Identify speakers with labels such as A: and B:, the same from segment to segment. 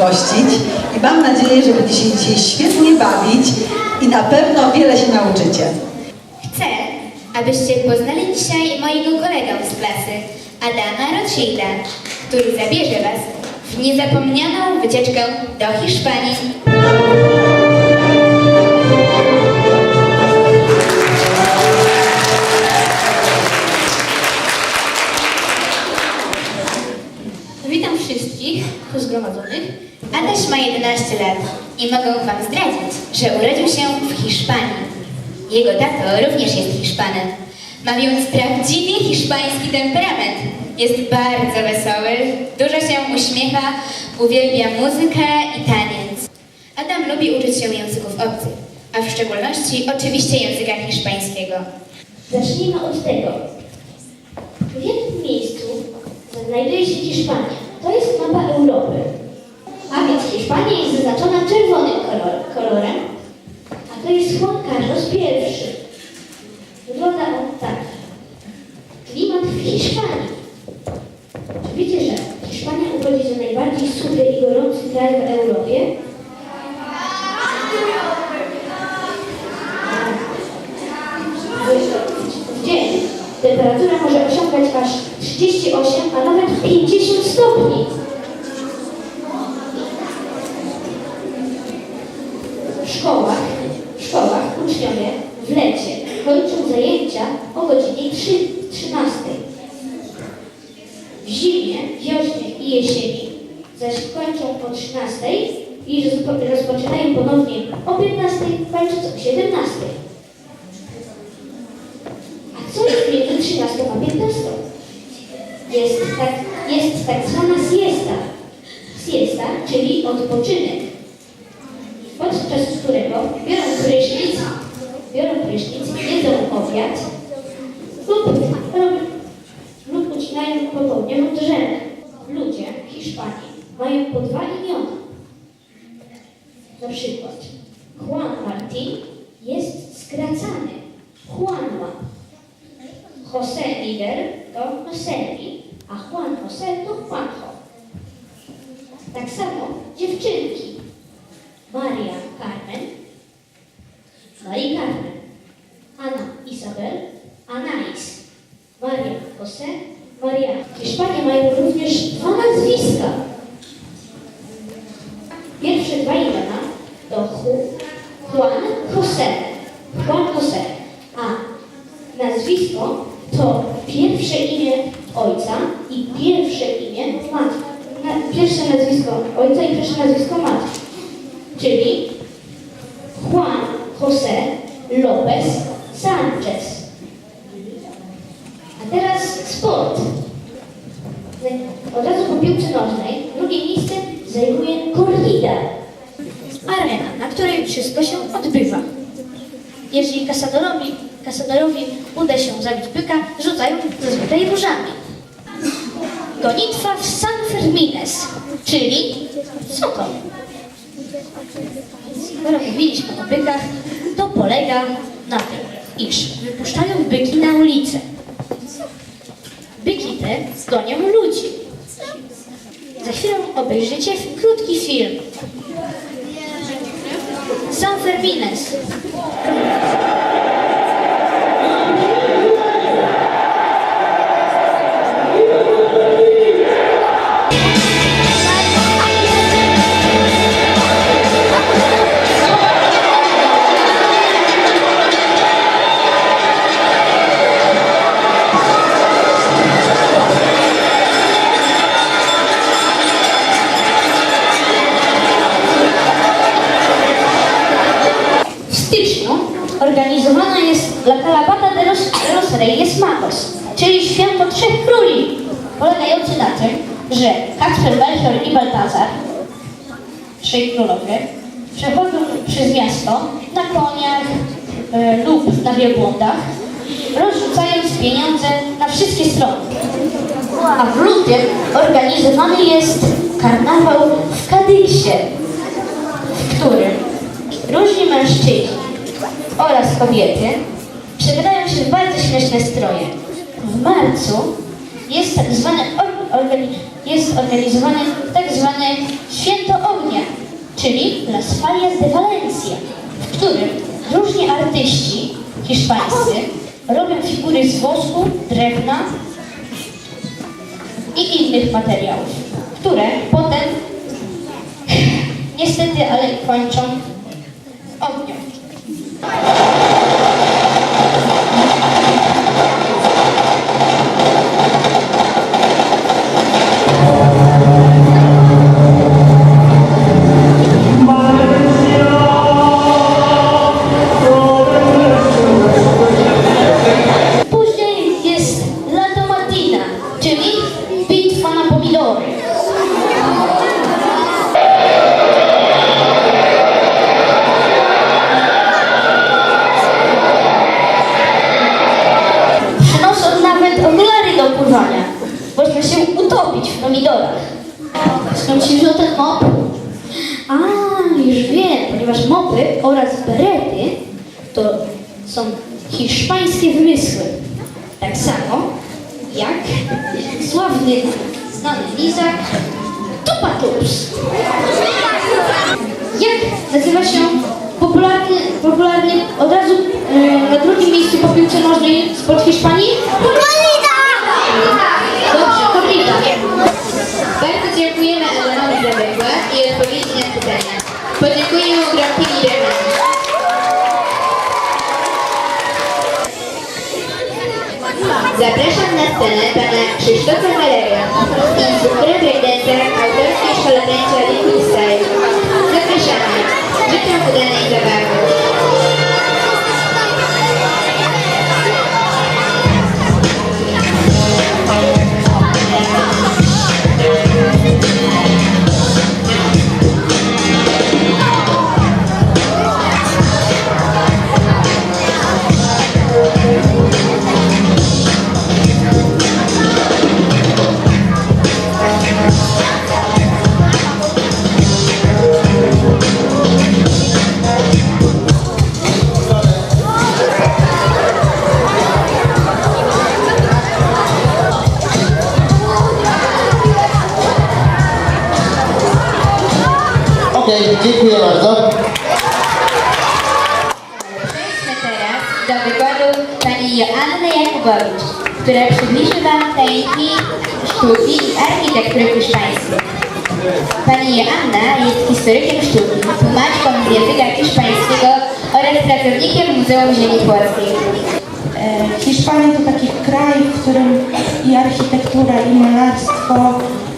A: gościć i mam nadzieję, że będziecie się dzisiaj świetnie bawić i na pewno wiele się nauczycie.
B: Chcę, abyście poznali dzisiaj mojego kolegę z klasy, Adama Rothschilda, który zabierze Was w niezapomnianą wycieczkę do Hiszpanii. Lat i mogę Wam zdradzić, że urodził się w Hiszpanii. Jego tato również jest Hiszpanem. Ma więc prawdziwie hiszpański temperament. Jest bardzo wesoły, dużo się uśmiecha, uwielbia muzykę i taniec. Adam lubi uczyć się języków obcych, a w szczególności oczywiście języka hiszpańskiego.
C: Zacznijmy od tego. W jakim miejscu znajduje się Hiszpania? To jest mapa Europy. A więc Hiszpania jest zaznaczona czerwonym kolor, kolorem, a to jest Juan Carlos I. Wygląda on tak. Klimat w Hiszpanii. Czy wiecie, że Hiszpania uchodzi za najbardziej suchy i gorący kraj w Europie? W dzień temperatura może osiągać aż 38, a nawet 50 stopni. W szkołach, w szkołach uczniowie w lecie kończą zajęcia o godzinie 3, 13. W zimie, wiośnie i jesieni zaś kończą o 13 i rozpo- rozpoczynają ponownie o 15, kończąc o 17. A co jest między 13 a 15? Jest tak, jest tak zwana siesta. Siesta, czyli odpoczynek, mają po dwa imiona. Na przykład Juan Martin jest skracany Juanma. José Miguel to Joseli, a Juan José to Juanjo. Tak samo dziewczynki. Maria Carmen, Maria Carmen. Anna Isabel, Anais. Maria José, Maria. Hiszpanie mają również dwa nazwiska. Pierwsze dwa imiona to Ju- Juan José. Juan José. A nazwisko to pierwsze imię ojca i pierwsze imię matki. Na, pierwsze nazwisko ojca i pierwsze nazwisko matki. Czyli Juan José López Sánchez. A teraz sport. Od razu po piłce nożnej drugie miejsce zajmuje korrida. Arena, na której wszystko się odbywa. Jeżeli kasadorowi, kasadorowi uda się zabić byka, rzucają zazwyczaj różami. Gonitwa w San Fermines, czyli to? Skoro mówiliśmy o bykach, to polega na tym, iż wypuszczają byki na ulicę. Byki te gonią ludzi. Za chwilę obejrzycie krótki film. San Fermines. Że Kacper, Melchior i Baltazar, trzej królowie, przechodzą przez miasto na koniach e, lub na wielbłądach, rozrzucając pieniądze na wszystkie strony. A w lutym organizowany jest karnawał w Kadyksie, w którym różni mężczyźni oraz kobiety przebierają się w bardzo śmieszne stroje. W marcu jest tak zwany jest organizowane tak zwane Święto Ognia, czyli Las Falias de Valencia, w którym różni artyści hiszpańscy robią figury z wosku, drewna i innych materiałów, które potem niestety, ale kończą Można się utopić w pomidorach. Skąd się wziął ten mop? A, już wiem, ponieważ mopy oraz berety to są hiszpańskie wymysły. Tak samo jak sławny, znany lizak Tupatups. Jak nazywa się popularny, popularny od razu e, na drugim miejscu po piłce nożnej sport Hiszpanii?
B: Zapraszam na scenę pana Krzysztofa Galera,
D: Okej, dziękuję bardzo.
B: Przejdźmy teraz do wykładu pani Joanny Jakubowicz, która przybliży Wam tajniki sztuki i architektury hiszpańskiej. Pani Joanna jest historykiem sztuki, tłumaczką z języka hiszpańskiego oraz pracownikiem Muzeum Ziemi Płockiej.
E: E, Hiszpania to taki kraj, w którym i architektura, i malarstwo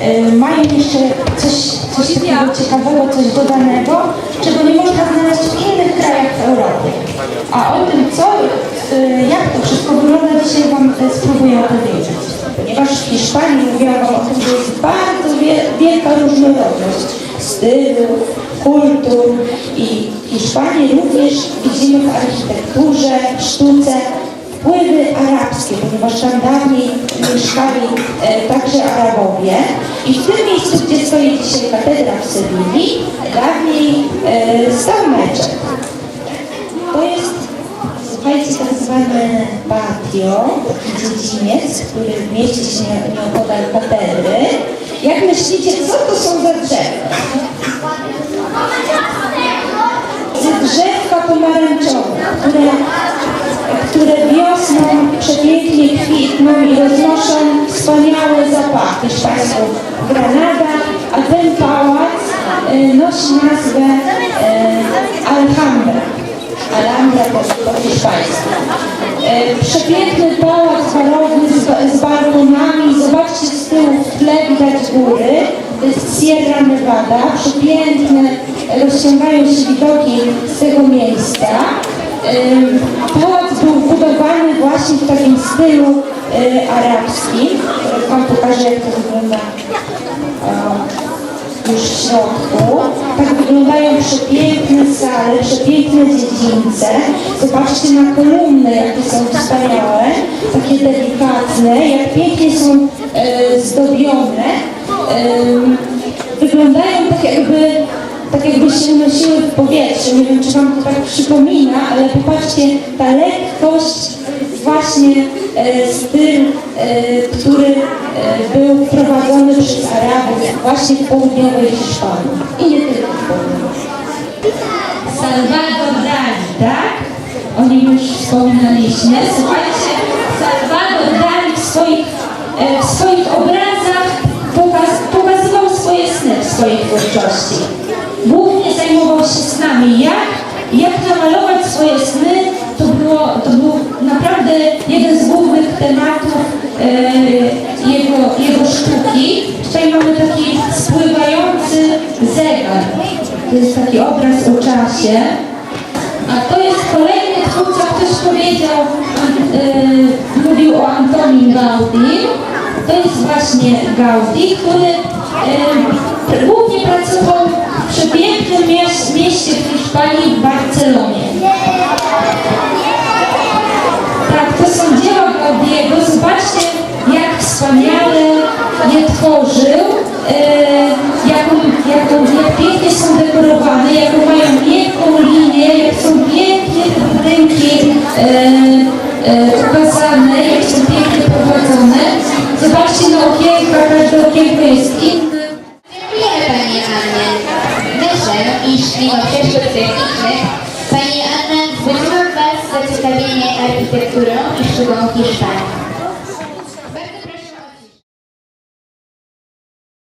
E: e, mają jeszcze coś, coś takiego ciekawego, coś dodanego, czego nie można znaleźć w innych krajach w Europie. A o tym, co, e, jak to wszystko wygląda, dzisiaj Wam e, spróbuję opowiedzieć. Ponieważ w Hiszpanii mówiłam Wam o tym, że jest bardzo wie, wielka różnorodność stylów, kultur i Hiszpanii również widzimy w architekturze, sztuce wpływy arabskie, ponieważ tam dawniej mieszkali e, także Arabowie i w tym miejscu, gdzie stoi dzisiaj katedra w Sewilli, dawniej e, stał meczet. To jest, słuchajcie, tak zwany patio, dziedziniec, który mieści się nieopodal katedry. Jak myślicie, co to są za drzewa? Drzewka pomarańczowe, które i roznoszą wspaniałe zapachy. Hiszpańską Granada, a ten pałac e, nosi nazwę e, Alhambra. Alhambra po, po hiszpańsku. E, przepiękny pałac barowny z, z balkonami. Zobaczcie z tyłu w tle widać góry. To jest Sierra Nevada. Przepiękne, rozciągają się widoki z tego miejsca. Ym, Pałac był budowany właśnie w takim stylu y, arabskim. Wam pokażę, jak to wygląda o, już w środku. Tak wyglądają przepiękne sale, przepiękne dziedzińce. Zobaczcie na kolumny, jakie są wspaniałe, takie delikatne, jak pięknie są y, zdobione. Wyglądają tak jakby tak jakby się unosiły w powietrzu. Nie wiem, czy Wam to tak przypomina, ale popatrzcie, ta lekkość właśnie e, styl, e, który e, był wprowadzony przez Arabów właśnie w południowej Hiszpanii i nie tylko w południowej. Salvador Dali, tak? O nim już wspominaliśmy. Jeden z głównych tematów e, jego, jego sztuki. Tutaj mamy taki spływający zegar. To jest taki obraz o czasie. A to jest kolejny twórca, ktoś powiedział, y, mówił o Antonin Gaudi. To jest właśnie Gaudi, który y, głównie pracował w przepięknym mieś- mieście w Hiszpanii, je tworzył, e, jaką, jaką, jak pięknie są dekorowane, jaką mają miękką linię, jak są pięknie te budynki e, e, jak są pięknie prowadzone. Zobaczcie na okienkach, każde okienko jest inne.